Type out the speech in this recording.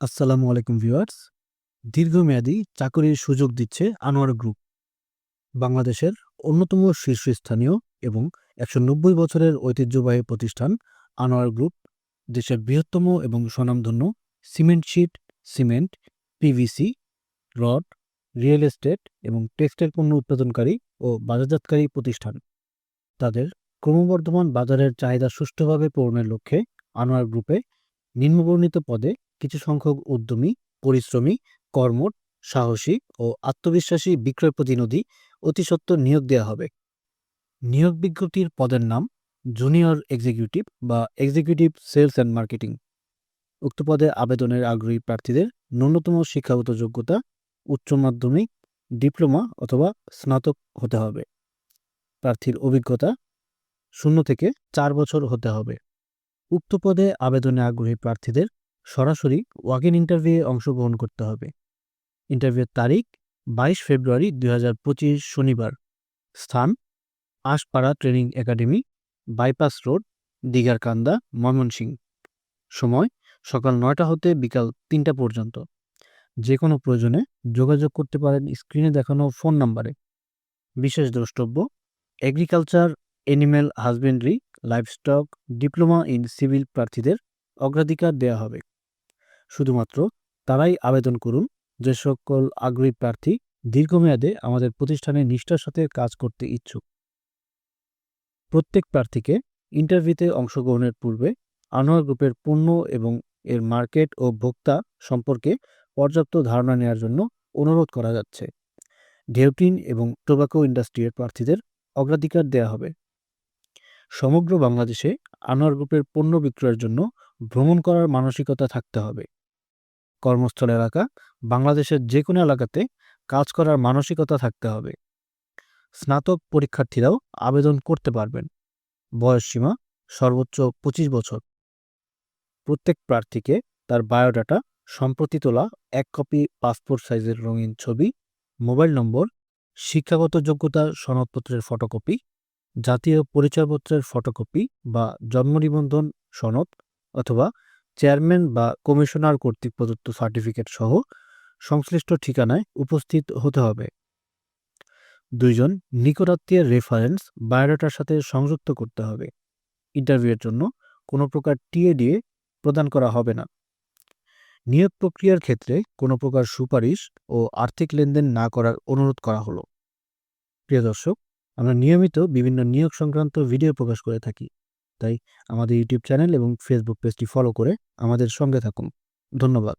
আসসালামু আলাইকুম ভিউয়ার্স। দীর্ঘমেয়াদী চাকরির সুযোগ দিচ্ছে আনোয়ার গ্রুপ। বাংলাদেশের অন্যতম শীর্ষস্থানীয় এবং একশো নব্বই বছরের ঐতিহ্যবাহী প্রতিষ্ঠান আনোয়ার গ্রুপ, দেশের বৃহত্তম এবং স্বনামধন্য cement sheet, cement, PVC, rod, real estate এবং টেক্সটাইল পণ্য উৎপাদনকারী ও বাজারজাতকারী প্রতিষ্ঠান। তাদের ক্রমবর্ধমান বাজারের চাহিদা সুষ্ঠুভাবে পূরণের লক্ষ্যে আনোয়ার গ্রুপে নিম্নবর্ণিত পদে কিছু সংখ্যক উদ্যমী, পরিশ্রমী কর্মঠ সাহসী ও আত্মবিশ্বাসী বিক্রয় প্রতিনিধি অতি সত্বর নিয়োগ দেওয়া হবে। নিয়োগ বিজ্ঞপ্তির পদের নাম জুনিয়র এক্সিকিউটিভ বা এক্সিকিউটিভ সেলস অ্যান্ড মার্কেটিং উক্ত পদে আবেদনের আগ্রহী প্রার্থীদের ন্যূনতম শিক্ষাগত যোগ্যতা, উচ্চ মাধ্যমিক, ডিপ্লোমা অথবা স্নাতক হতে হবে। প্রার্থীর অভিজ্ঞতা শূন্য থেকে চার বছর হতে হবে। উক্ত পদে আবেদনে আগ্রহী প্রার্থীদের সরাসরি ওয়াক ইন ইন্টারভিউয়ে অংশগ্রহণ করতে হবে। ইন্টারভিউয়ের তারিখ বাইশ ফেব্রুয়ারি দু হাজার পঁচিশ শনিবার। স্থান আশপাড়া training academy, bypass road, Digharkanda, Mymensingh. সময় সকাল নয়টা হতে বিকাল তিনটা পর্যন্ত। যে কোনো প্রয়োজনে যোগাযোগ করতে পারেন স্ক্রিনে দেখানো ফোন নাম্বারে। বিশেষ দ্রষ্টব্য agriculture animal husbandry livestock diploma in civil প্রার্থীদের অগ্রাধিকার দেওয়া হবে। শুধুমাত্র তারাই আবেদন করুন যে সকল আগ্রহী প্রার্থী দীর্ঘমেয়াদে আমাদের প্রতিষ্ঠানে নিষ্ঠার সাথে কাজ করতে ইচ্ছুক। প্রত্যেক প্রার্থীকে ইন্টারভিউতে অংশগ্রহণের পূর্বে আনোয়ার গ্রুপের পণ্য এবং এর মার্কেট ও ভোক্তা সম্পর্কে পর্যাপ্ত ধারণা নেওয়ার জন্য অনুরোধ করা যাচ্ছে। ঢেউটিন এবং টোবাকো ইন্ডাস্ট্রির প্রার্থীদের অগ্রাধিকার দেয়া হবে। সমগ্র বাংলাদেশে আনোয়ার গ্রুপের পণ্য বিক্রয়ের জন্য ভ্রমণ করার মানসিকতা থাকতে হবে। কর্মস্থল এলাকা বাংলাদেশের যে কোনো এলাকাতে কাজ করার মানসিকতা থাকতে হবে। স্নাতক পরীক্ষার্থীরাও আবেদন করতে পারবেন। বয়সসীমা সর্বোচ্চ পঁচিশ বছর। প্রত্যেক প্রার্থীকে তার বায়োডাটা সম্প্রতি তোলা এক কপি পাসপোর্ট সাইজের রঙিন ছবি, মোবাইল নম্বর, শিক্ষাগত যোগ্যতা সনদপত্রের ফটোকপি, জাতীয় পরিচয়পত্রের ফটোকপি বা জন্ম নিবন্ধন সনদ অথবা চেয়ারম্যান বা কমিশনার কর্তৃক প্রদত্ত সার্টিফিকেট সহ সংশ্লিষ্ট ঠিকানায় উপস্থিত হতে হবে। দুইজন নিকটাত্মীয়ের রেফারেন্স বায়োডাটার সাথে সংযুক্ত করতে হবে। ইন্টারভিউয়ের জন্য কোনো প্রকার টিএডিএ প্রদান করা হবে না। নিয়োগ প্রক্রিয়ার ক্ষেত্রে কোনো প্রকার সুপারিশ ও আর্থিক লেনদেন না করার অনুরোধ করা হলো। প্রিয় দর্শক, আমরা নিয়মিত বিভিন্ন নিয়োগ সংক্রান্ত ভিডিও প্রকাশ করে থাকি। তাই আমাদের ইউটিউব চ্যানেল এবং ফেসবুক পেজটি ফলো করে আমাদের সঙ্গে থাকুন। ধন্যবাদ।